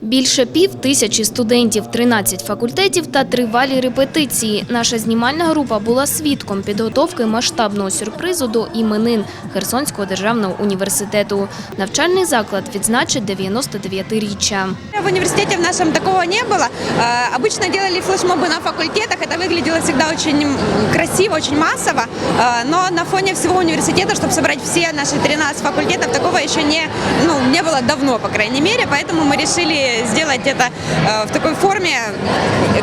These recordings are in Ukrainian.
Більше пів тисячі студентів, 13 факультетів та тривалі репетиції. Наша знімальна група була свідком підготовки масштабного сюрпризу до іменин Херсонського державного університету. Навчальний заклад відзначить 99-річчя. В университете в нашем такого не было. Э, Обычно делали флешмобы на факультетах. Это выглядело всегда очень м, красиво, очень массово. Э, Но на фоне всего университета, чтобы собрать все наши 13 факультетов, такого еще не, ну, не было давно, по крайней мере. Поэтому мы решили сделать это э, в такой форме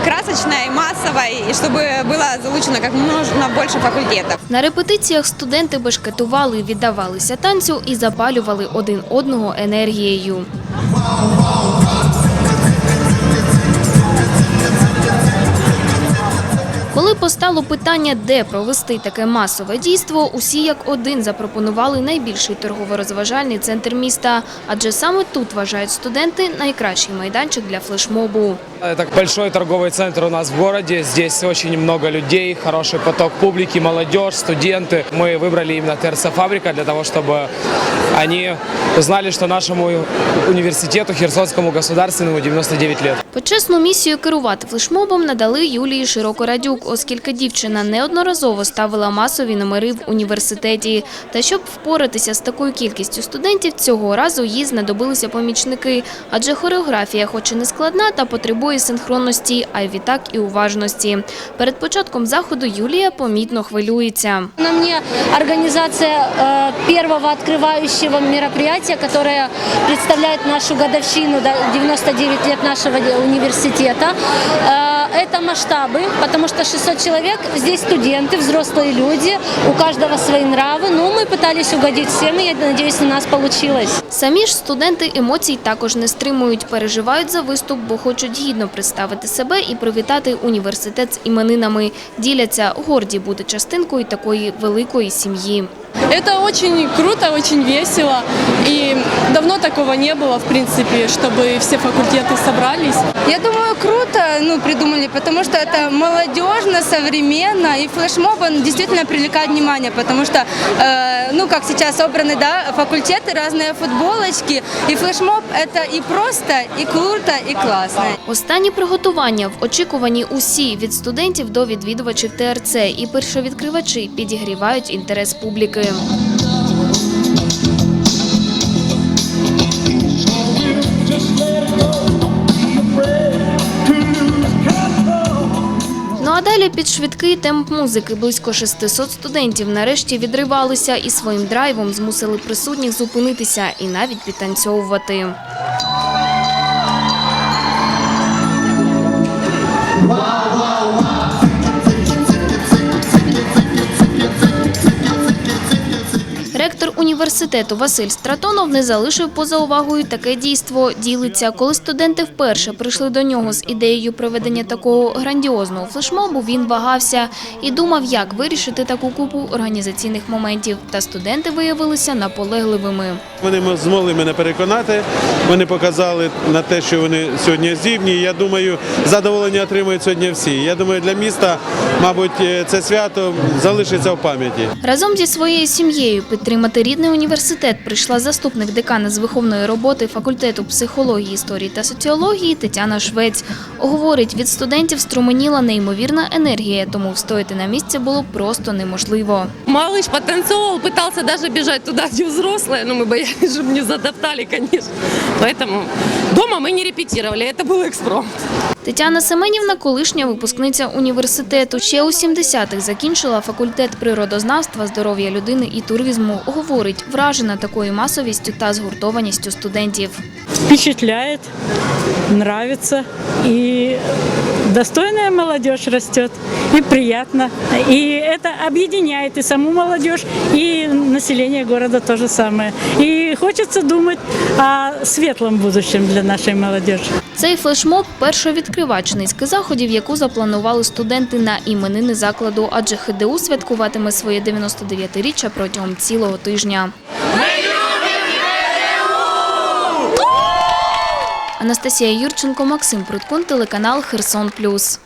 красочной, массовой, и чтобы было залучено как можно больше факультетов. На репетиціях студенти бешкетували, віддавалися танцю і запалювали один одного енергією. Коли постало питання, де провести таке масове дійство, усі як один запропонували найбільший торгово-розважальний центр міста, адже саме тут вважають студенти найкращий майданчик для флешмобу. Это большой торговый центр у нас в городе. Здесь очень много людей, хороший поток публики, молодежь, студенты. Мы выбрали именно ТРЦ «Фабрика» для того, чтобы они знали, что нашему университету, Херсонскому государственному, 99 лет. Почесну місію керувати флешмобом надали Юлії Широкорадюк, оскільки дівчина неодноразово ставила масові номери в університеті. Та щоб впоратися з такою кількістю студентів, цього разу їй знадобилися помічники, адже хореографія, хоч і не складна, та потребує синхронності, а й відтак і уважності. Перед початком заходу Юлія помітно хвилюється. На мне организация э, первого открывающего мероприятия, которое представляет нашу годовщину, да, 99 лет нашего де- университета. Э, Это масштабы, потому что 600 человек, здесь студенты, взрослые люди, у каждого свои нравы. Ну, мы пытались угодить всем, и я надеюсь, у нас получилось. Самі ж студенти емоцій також не стримують, переживають за виступ, бо хочуть гідно представити себе і привітати університет з іменинами. Діляться горді бути частинкою такої великої сім'ї. Это очень круто, очень весело. И давно такого не было, в принципе, чтобы все факультеты собрались. Я думаю, круто ну, придумали, потому что это молодежно, современно, и флешмоб, он действительно привлекает внимание, потому что, э, ну, как сейчас собраны, да, факультеты, разные футболочки, и флешмоб это и просто, и круто, и классно. Останні приготування в очікуванні усі від студентів до відвідувачів ТРЦ і першовідкривачі підігрівають інтерес публіки. Ну а далі під швидкий темп музики близько 600 студентів нарешті відривалися і своїм драйвом змусили присутніх зупинитися і навіть підтанцьовувати. Ректор університету Василь Стратонов не залишив поза увагою таке дійство. Ділиться, коли студенти вперше прийшли до нього з ідеєю проведення такого грандіозного флешмобу, він вагався і думав, як вирішити таку купу організаційних моментів. Та студенти виявилися наполегливими. Вони змогли мене переконати. Вони показали на те, що вони сьогодні здібні. Я думаю, задоволення отримують сьогодні всі. Я думаю, для міста, мабуть, е, це свято залишиться в пам'яті. Разом зі своєю сім'єю підтримати рідний університет прийшла заступник декана з виховної роботи факультету психології, історії та соціології Тетяна Швець. Говорить, від студентів струменіла неймовірна енергія, тому встояти на місці було просто неможливо. Малыш потанцевал, пытался даже бежать туда, где взрослые, но мы боялись, чтобы не затоптали, конечно. Поэтому дома мы не репетировали, это был экспромт. Тетяна Семенівна, колишня випускниця університету, ще у 70-х закінчила факультет природознавства, здоров'я людини і туризму. Говорить, вражена такою масовістю та згуртованістю студентів. Впечатляє, подобається. И достойная молодежь растет, и приятно. И это объединяет и саму молодежь, и население города то же самое. И хочется думать о светлом будущем для нашей молодежи. Цей флешмоб – першовідкривач низки заходів, яку запланували студенти на іменини закладу, адже ХДУ святкуватиме своє 99-річчя протягом цілого тижня. Анастасія Юрченко, Максим Пруткун, телеканал Херсон Плюс.